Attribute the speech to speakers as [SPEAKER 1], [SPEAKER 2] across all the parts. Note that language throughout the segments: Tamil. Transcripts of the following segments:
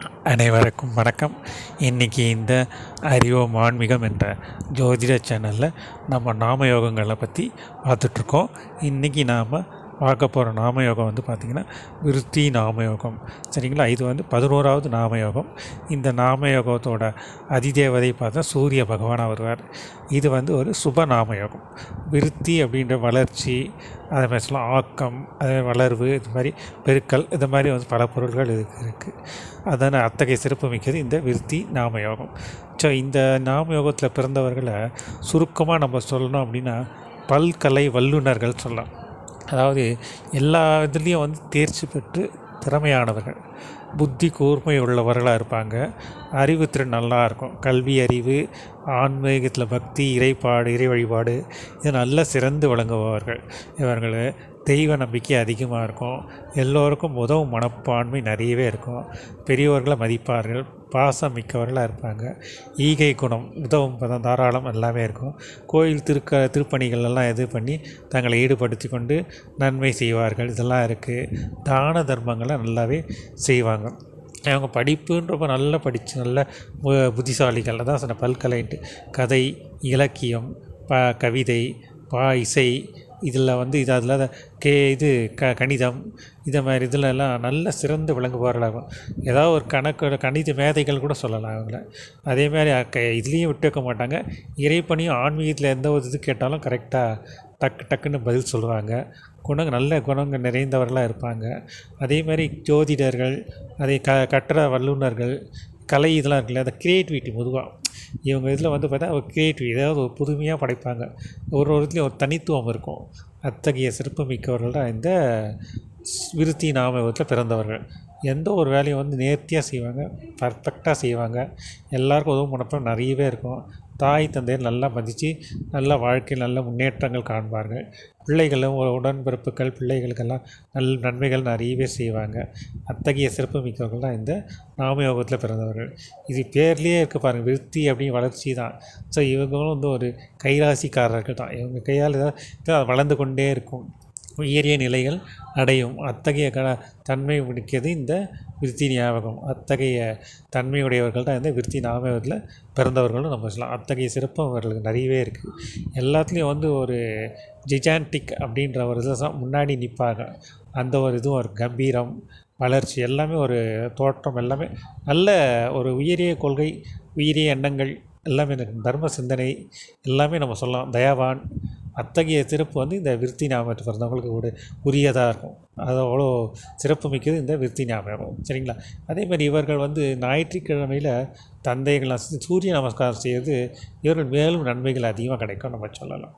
[SPEAKER 1] அனைவருக்கும் வணக்கம். இன்றைக்கி இந்த அறிவோம் ஆன்மீகம் என்ற ஜோதிட சேனலில் நம்ம நாம யோகங்களை பற்றி பார்த்துட்ருக்கோம். இன்றைக்கி நாம் பார்க்க போகிற நாம யோகம் வந்து பார்த்திங்கன்னா விருத்தி நாமயோகம். சரிங்களா? இது வந்து பதினோராவது நாமயோகம். இந்த நாம யோகத்தோட அதிதேவதை பார்த்தா சூரிய பகவானாக வருவார் இது வந்து ஒரு சுப நாமயோகம். விருத்தி அப்படின்ற வளர்ச்சி அதே மாதிரி சொல்லலாம் ஆக்கம் அதே வளர்வு இது மாதிரி பெருக்கல் இது மாதிரி வந்து பல பொருள்கள் இதுக்கு இருக்குது அதான அத்தகைய சிறப்பு மிக்கது இந்த விருத்தி நாம யோகம். ஸோ இந்த நாம யோகத்தில் பிறந்தவர்களை சுருக்கமாக நம்ம சொல்லணும் அப்படின்னா பல்கலை வல்லுநர்கள் சொல்லலாம். அதாவது எல்லா இதுலேயும் வந்து தேர்ச்சி பெற்று திறமையானவர்கள். புத்தி கூர்மை உள்ளவர்களாக இருப்பாங்க அறிவுத்திறன் நல்லா இருக்கும். கல்வி அறிவு ஆன்மீகத்தில் பக்தி இறைப்பாடு இறை வழிபாடு இது நல்லா சிறந்து விளங்குபவர்கள். இவர்கள் தெய்வ நம்பிக்கை அதிகமாக இருக்கும். எல்லோருக்கும் உதவும் மனப்பான்மை நிறையவே இருக்கும். பெரியவர்களை மதிப்பார்கள் பாசம் மிக்கவர்களாக இருப்பாங்க. ஈகை குணம் உதவும் பதம் தாராளம் எல்லாமே இருக்கும். கோயில் திருக்க திருப்பணிகள் எல்லாம் இது பண்ணி தங்களை ஈடுபடுத்தி கொண்டு நன்மை செய்வார்கள். இதெல்லாம் இருக்குது தான தர்மங்களை நல்லாவே செய்வாங்க. அவங்க படிப்புன்றப்ப நல்லா படித்து நல்ல பு- புத்திசாலிகள் தான் சொன்ன பல்கலைன்ட்டு. கதை இலக்கியம் ப கவிதை பா இசை இதில் வந்து இது அதில் கே இது க கணிதம் இதை மாதிரி இதில் எல்லாம் நல்ல சிறந்து விளங்குபவர்களாகும். ஏதாவது ஒரு கணக்கு கணித மேதைகள் கூட சொல்லலாம் அவங்கள. அதே மாதிரி க இதுலேயும் விட்டு வைக்க மாட்டாங்க. இறைப்பணியும் ஆன்மீகத்தில் எந்த ஒரு இது கேட்டாலும் கரெக்டாக டக்கு டக்குன்னு பதில் சொல்லுவாங்க குணங்க நல்ல குணங்கள் நிறைந்தவர்களாக இருப்பாங்க. அதே மாதிரி ஜோதிடர்கள் அதே க கட்டட வல்லுநர்கள் கலை இதெல்லாம் இருக்குல்ல அந்த க்ரியேட்டிவிட்டி பொதுவாக இவங்க இதில் வந்து பார்த்தா ஒரு க்ரியேட்டிவ் ஏதாவது ஒரு புதுமையாக படைப்பாங்க. ஒரு ஒரு இதுலேயும் ஒரு தனித்துவம் இருக்கும். அத்தகைய சிறப்பு மிக்கவர்கள் தான் இந்த ஸ்- விருத்தி நாமத்தில் பிறந்தவர்கள். எந்த ஒரு வேலையும் வந்து நேர்த்தியாக செய்வாங்க பர்ஃபெக்டாக செய்வாங்க. எல்லாருக்கும் உதவும் மனப்பம் நிறையவே இருக்கும். தாய் தந்தையர் நல்லா மதித்து நல்ல வாழ்க்கையில் நல்ல முன்னேற்றங்கள் காண்பார்கள். பிள்ளைகளும் உடன்பிறப்புகள் பிள்ளைகளுக்கெல்லாம் நல் நன்மைகள் நிறையவே செய்வாங்க. அத்தகைய சிறப்பு மிக்கவர்கள் தான் இந்த நாமயோகத்தில் பிறந்தவர்கள். இது பேர்லேயே இருக்க பாருங்கள் விருத்தி அப்படின்னு வளர்ச்சி தான். ஸோ இவங்களும் வந்து ஒரு கைராசிக்காரர்கள் தான். இவங்க கையால் ஏதாவது வளர்ந்து கொண்டே இருக்கும். உயரிய நிலைகள் அடையும். அத்தகைய க தன்மை முடிக்கிறது இந்த விருத்தி ஞாபகம். அத்தகைய தன்மையுடையவர்கள் தான் இந்த விருத்தி ஞாபகத்தில் பிறந்தவர்களும் நம்ம சொல்லலாம். அத்தகைய சிறப்பு அவர்களுக்கு நிறையவே இருக்குது எல்லாத்துலேயும் வந்து ஒரு ஜிஜான்டிக் அப்படின்ற ஒரு இதில் முன்னாடி நிற்பாங்க அந்த ஒரு இதுவும் ஒரு கம்பீரம் வளர்ச்சி எல்லாமே ஒரு தோற்றம் எல்லாமே நல்ல ஒரு உயரிய கொள்கை உயரிய எண்ணங்கள் எல்லாமே தர்ம சிந்தனை எல்லாமே நம்ம சொல்லலாம். தயாவான் அத்தகைய சிறப்பு வந்து இந்த விருத்தி ஞாபகத்தை பிறந்தவங்களுக்கு ஒரு உரியதாக இருக்கும். அது அவ்வளோ சிறப்பு மிக்கது இந்த விருத்தி ஞாபகம். சரிங்களா? அதே மாதிரி இவர்கள் வந்து ஞாயிற்றுக்கிழமையில் தந்தைகள்லாம் சூரிய நமஸ்காரம் செய்கிறது இவர்கள் மேலும் நன்மைகள் அதிகமாக கிடைக்கும் நம்ம சொல்லலாம்.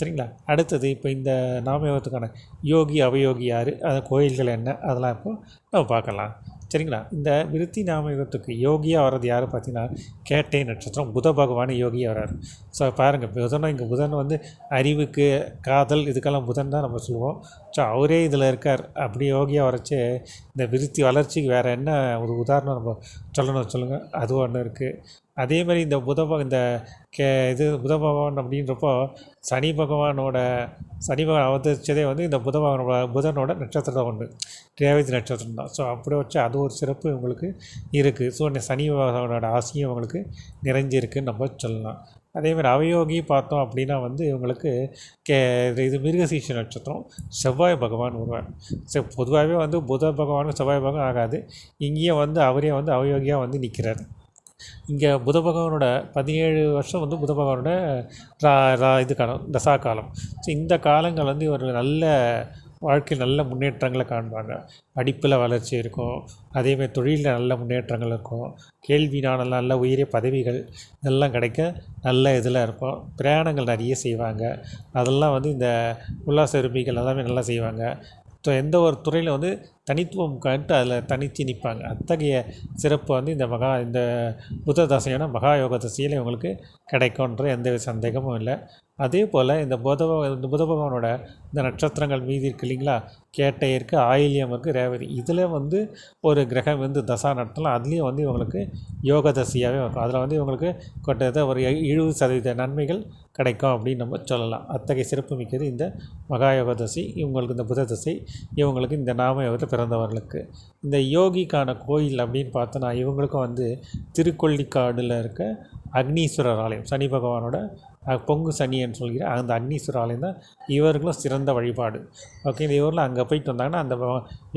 [SPEAKER 1] சரிங்களா? அடுத்தது இப்போ இந்த நாமயோகத்துக்கான யோகி அவயோகி யார்? அது கோயில்கள் என்ன? அதெல்லாம் இப்போ நம்ம பார்க்கலாம். சரிங்களா? இந்த விருத்தி நாமயோகத்துக்கு யோகியாக வர்றது யார் பார்த்தீங்கன்னா கேட்டை நட்சத்திரம் புத பகவான் யோகியாக வர்றார். ஸோ பாருங்கள் புதன் இங்கே புதன் வந்து அறிவுக்கு காதல் இதுக்கெல்லாம் புதன் தான் நம்ம சொல்லுவோம். ஸோ அவரே இதில் இருக்கார். அப்படி யோகியாக வரைச்சி இந்த விருத்தி வளர்ச்சிக்கு வேறு என்ன ஒரு உதாரணம் நம்ம சொல்லணும் சொல்லுங்கள் அது ஒன்று இருக்குது அதே மாதிரி இந்த புத பக- இந்த கே இது புத பகவான் அப்படின்றப்போ சனி பகவானோட சனி பகவான் அவதரிச்சதே வந்து இந்த புத பகவானோட புதனோட நட்சத்திரம் ஒன்று ரேவதி நட்சத்திரம் தான். ஸோ அப்படி வச்சு அது ஒரு சிறப்பு உங்களுக்கு இருக்குது ஸோ இந்த சனி பகவானோட ஆசையும் உங்களுக்கு நிறைஞ்சிருக்குன்னு நம்ம சொல்லலாம். அதே மாதிரி அவயோகி பார்த்தோம் அப்படின்னா வந்து இவங்களுக்கு கே இது மிருகசீஷ நட்சத்திரம் செவ்வாய் பகவான் வருவார் சரி பொதுவாகவே வந்து புத பகவானும் செவ்வாய் பகவான் ஆகாது. இங்கேயும் வந்து அவரே வந்து அவயோகியாக வந்து நிற்கிறார் இங்கே புத பகவானோட பதினேழு வருஷம் வந்து புத பகவானோட ரா ரா இது காலம் தசா காலம். ஸோ இந்த காலங்கள் வந்து இவர் நல்ல வாழ்க்கையில் நல்ல முன்னேற்றங்களை காண்பாங்க. படிப்பில் வளர்ச்சி இருக்கும். அதேமாதிரி தொழிலில் நல்ல முன்னேற்றங்கள் இருக்கும். கேள்வி நல்ல நல்ல உயரிய பதவிகள் இதெல்லாம் கிடைக்க நல்ல இதில் இருக்கும். பிரயாணங்கள் நிறைய செய்வாங்க. அதெல்லாம் வந்து இந்த உல்லாச விரும்பிகள் எல்லாமே நல்லா செய்வாங்க. ஸோ எந்த ஒரு துறையில் வந்து தனித்துவம் கண்டு அதில் தனித்து நிற்பாங்க. அத்தகைய சிறப்பு வந்து இந்த மகா இந்த புத்த தசையான மகா யோக தசையில் இவங்களுக்கு கிடைக்கும்ன்ற எந்த சந்தேகமும் இல்லை. அதே போல் இந்த புத இந்த புத பகவானோட இந்த நட்சத்திரங்கள் மீதி இருக்கு இல்லைங்களா? கேட்டை இருக்குது ஆயில்யம் இருக்குது ரேவதி. இதில் வந்து ஒரு கிரகம் வந்து தசா நடத்தலாம் அதுலேயும் வந்து இவங்களுக்கு யோக தசையாகவே இருக்கும். அதில் வந்து இவங்களுக்கு கொட்டதை ஒரு எழுபது சதவீத நன்மைகள் கிடைக்கும் அப்படின்னு நம்ம சொல்லலாம். அத்தகைய சிறப்பு மிக்கது இந்த மகாயோக தசை. இவங்களுக்கு இந்த புத தசை. இவங்களுக்கு இந்த நாம யோகத்தை பிறந்தவர்களுக்கு. இந்த யோகிக்கான கோயில் அப்படின்னு பார்த்தோன்னா இவங்களுக்கும் வந்து திருக்கொள்ளிக்காடில் இருக்க அக்னீஸ்வரர் ஆலயம் சனி பகவானோட பொங்கு சனின்னு சொல்கிற அந்த அக்னீஸ்வரர் ஆலயம் தான் இவர்களும் சிறந்த வழிபாடு. ஓகே இந்த இவரில் அங்கே போயிட்டு வந்தாங்கன்னா அந்த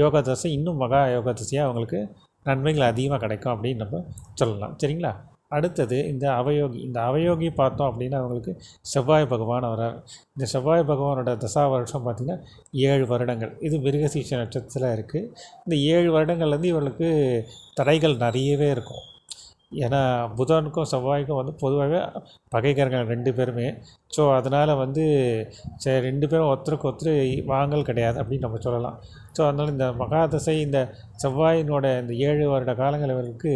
[SPEAKER 1] யோகா தசை இன்னும் மகா யோகா தசையாக அவங்களுக்கு நன்மைகள் அதிகமாக கிடைக்கும் அப்படின்னு நம்ம சொல்லலாம். சரிங்களா? அடுத்தது இந்த அவயோகி இந்த அவயோகி பார்த்தோம் அப்படின்னா அவங்களுக்கு செவ்வாய் பகவான் வரார். இந்த செவ்வாய் பகவானோட தசா வருஷம் பார்த்திங்கன்னா ஏழு வருடங்கள். இது மிருகசீஷ நட்சத்திரத்தில் இருக்குது இந்த ஏழு வருடங்கள்லேருந்து இவர்களுக்கு தடைகள் நிறையவே இருக்கும். ஏன்னா புதனுக்கும் செவ்வாய்க்கும் வந்து பொதுவாகவே பகைக்கரங்கள் ரெண்டு பேருமே. ஸோ அதனால் வந்து சரி ரெண்டு பேரும் ஒருத்தருக்கு ஒருத்தர் வாங்கல் கிடையாது அப்படின்னு நம்ம சொல்லலாம். ஸோ அதனால் இந்த மகாதசை இந்த செவ்வாயினோட இந்த ஏழு வருட காலங்கள் இவர்களுக்கு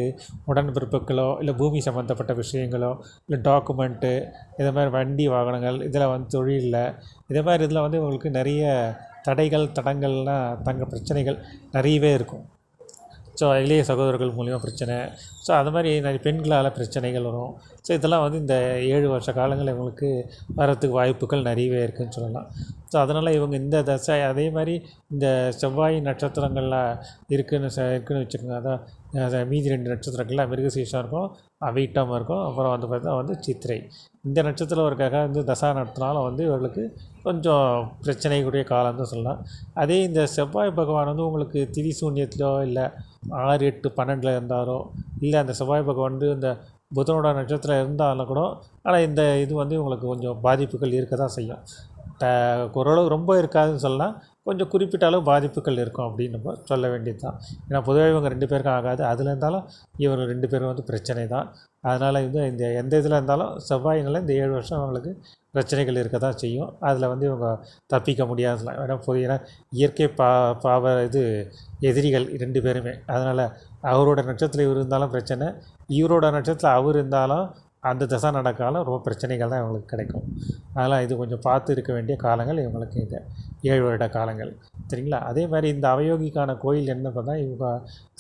[SPEAKER 1] உடன்பிறப்புகளோ இல்லை பூமி சம்மந்தப்பட்ட விஷயங்களோ இல்லை டாக்குமெண்ட்டு இதை மாதிரி வண்டி வாகனங்கள் இதில் வந்து தொழிலில் இதை மாதிரி இதில் வந்து இவங்களுக்கு நிறைய தடைகள் தடங்கள்லாம் தங்க பிரச்சனைகள் நிறையவே இருக்கும். ஸோ இளைய சகோதரர்கள் மூலிமா பிரச்சனை. ஸோ அது மாதிரி நிறைய பெண்களால் பிரச்சனைகள் வரும். ஸோ இதெல்லாம் வந்து இந்த ஏழு வருஷ காலங்கள் இவங்களுக்கு வரத்துக்கு வாய்ப்புகள் நிறையவே இருக்குதுன்னு சொல்லலாம். ஸோ அதனால் இவங்க இந்த தசை அதே மாதிரி இந்த செவ்வாய் நட்சத்திரங்கள்லாம் இருக்குதுன்னு ச வச்சுக்கோங்க. அதான் மீதி ரெண்டு நட்சத்திரங்கள்லாம் மிருகசீஷம் இருக்கும் அவிட்டம் இருக்கும் அப்புறம் வந்து பார்த்தா வந்து சித்திரை. இந்த நட்சத்திரம் இருக்காக வந்து தசா நடத்தினாலும் வந்து இவர்களுக்கு கொஞ்சம் பிரச்சனைக்குரிய காலம் தான் சொல்லலாம். அதே இந்த செவ்வாய் பகவான் வந்து உங்களுக்கு திரி சூன்யத்திலோ இல்லை ஆறு எட்டு பன்னெண்டில் இருந்தாரோ இல்லை அந்த செவ்வாய் பகவான் வந்து இந்த புதனோட நட்சத்திரம் இருந்தாலும் கூட ஆனால் இந்த இது வந்து உங்களுக்கு கொஞ்சம் பாதிப்புகள் இருக்க தான் செய்யும். த ஓரளவு ரொம்ப இருக்காதுன்னு சொல்லலாம். கொஞ்சம் குறிப்பிட்ட அளவு பாதிப்புகள் இருக்கும் அப்படின்னு நம்ம சொல்ல வேண்டியது தான் ஏன்னா பொதுவாக இவங்க ரெண்டு பேருக்கும் ஆகாது. அதில் இருந்தாலும் இவங்க ரெண்டு பேரும் வந்து பிரச்சனை தான். அதனால் வந்து இந்த எந்த இதில் இருந்தாலும் செவ்வாயினால் இந்த ஏழு வருஷம் அவங்களுக்கு பிரச்சனைகள் இருக்க தான் செய்யும். அதில் வந்து இவங்க தப்பிக்க முடியாதுலாம் ஏன்னா பொது ஏன்னா இயற்கை பா பாவ இது எதிரிகள் ரெண்டு பேருமே. அதனால் அவரோட நட்சத்திரம் இவர் இருந்தாலும் பிரச்சனை. இவரோட நட்சத்திரம் அவர் இருந்தாலும் அந்த தசை நடக்காலும் ரொம்ப பிரச்சனைகள் தான் இவங்களுக்கு கிடைக்கும். அதனால் இது கொஞ்சம் பார்த்து இருக்க வேண்டிய காலங்கள் இவங்களுக்கு இது. ஏழு வருட காலங்கள். சரிங்களா? அதே மாதிரி இந்த அவயோகிக்கான கோயில் என்ன பார்த்தா இவங்க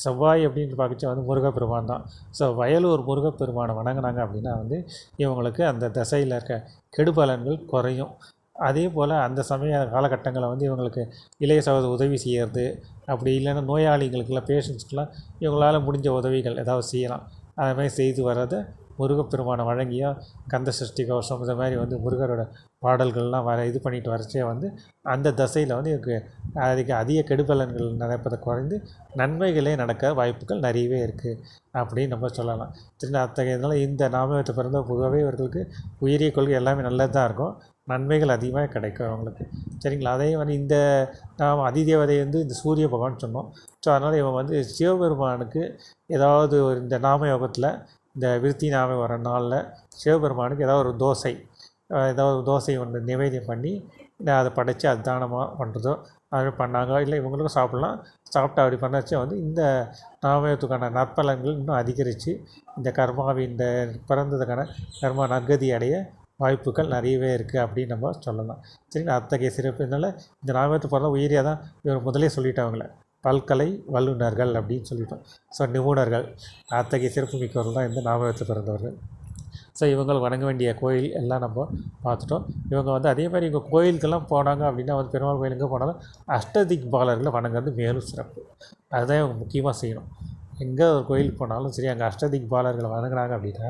[SPEAKER 1] செவ்வாய் அப்படின்னு பார்க்கச்சா வந்து முருகப்பெருமான் தான். ஸோ வயலூர் முருகப்பெருமானை வணங்கினாங்க அப்படின்னா வந்து இவங்களுக்கு அந்த தசையில் இருக்க கெடுபலன்கள் குறையும். அதே போல் அந்த சமய காலகட்டங்களில் வந்து இவங்களுக்கு இளைய சகோதர உதவி செய்கிறது அப்படி இல்லைன்னா நோயாளிகளுக்கெல்லாம் பேஷண்ட்ஸ்க்கெலாம் இவங்களால் முடிஞ்ச உதவிகள் ஏதாவது செய்யலாம். அதை மாதிரி செய்து வர்றதை முருகப்பெருமானை வழங்கியோ கந்த சஷ்டி கவசம் இந்த மாதிரி வந்து முருகரோட பாடல்கள்லாம் வர இது பண்ணிட்டு வரச்சே வந்து அந்த தசையில் வந்து எனக்கு அதுக்கு அதிக கெடுபலன்கள் நடப்பதை குறைந்து நன்மைகளே நடக்க வாய்ப்புகள் நிறையவே இருக்குது அப்படின்னு நம்ம சொல்லலாம். திரும்ப அத்தகையதுனால இந்த நாமத்தை பிறந்த பொதுவாகவே இவர்களுக்கு உயரிய கொள்கை எல்லாமே நல்லது தான் இருக்கும். நன்மைகள் அதிகமாக கிடைக்கும் அவங்களுக்கு. சரிங்களா? அதே வந்து இந்த நாம் அதிதேவதை வந்து இந்த சூரிய பகவான் சொன்னோம். ஸோ அதனால் இவன் வந்து சிவபெருமானுக்கு ஏதாவது ஒரு இந்த நாம யோகத்தில் இந்த விருத்தி நாம வர நாளில் சிவபெருமானுக்கு ஏதாவது ஒரு தோசை ஏதாவது ஒரு தோசை ஒன்று நிவேதியம் பண்ணி அதை படைத்து அது தானமாக பண்ணுறதோ அது பண்ணாங்க இல்லை இவங்களுக்கும் சாப்பிட்லாம். சாப்பிட்டு அப்படி பண்ணாச்சே வந்து இந்த நாமயத்துக்கான நற்பலன்கள் இன்னும் அதிகரித்து இந்த கர்மாவின் இந்த பிறந்ததுக்கான கர்மா நற்கதி அடைய வாய்ப்புகள் நிறையவே இருக்குது அப்படின்னு நம்ம சொல்லலாம். சரி அத்தகைய சிறப்புனால இந்த நாமயத்து பிறந்த உயிரியாக தான் இவர் முதலே சொல்லிட்டாங்களே பல்கலை வல்லுநர்கள் அப்படின்னு சொல்லிட்டோம். ஸோ நிபுணர்கள் அத்தகைய சிறப்பு மிக்கவர்கள் தான் இந்த நாமகத்தில் பிறந்தவர்கள். ஸோ இவங்க வணங்க வேண்டிய கோயில் எல்லாம் நம்ம பார்த்துட்டோம். இவங்க வந்து அதே மாதிரி இவங்க கோயிலுக்கெல்லாம் போனாங்க அப்படின்னா வந்து பெருமாள் கோயிலுக்கு போனாலும் அஷ்டதிக் பாலர்களை வணங்குறது மேலும் சிறப்பு. அதுதான் இவங்க முக்கியமாக செய்யணும். எங்கே ஒரு கோயிலுக்கு போனாலும் சரி அங்கே அஷ்டதிக் பாலர்களை வணங்குறாங்க அப்படின்னா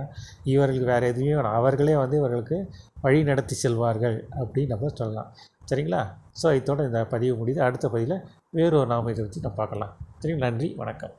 [SPEAKER 1] இவர்களுக்கு வேறு எதுவுமே வேணும். அவர்களே வந்து இவர்களுக்கு வழி நடத்தி செல்வார்கள் அப்படின்னு நம்ம சொல்லலாம். சரிங்களா? ஸோ இதோட இந்த பதிவு முடியுது. அடுத்த பதிவில் வேறு ஒரு நாம இதை வச்சு நம்ம பார்க்கலாம். சரி நன்றி. வணக்கம்.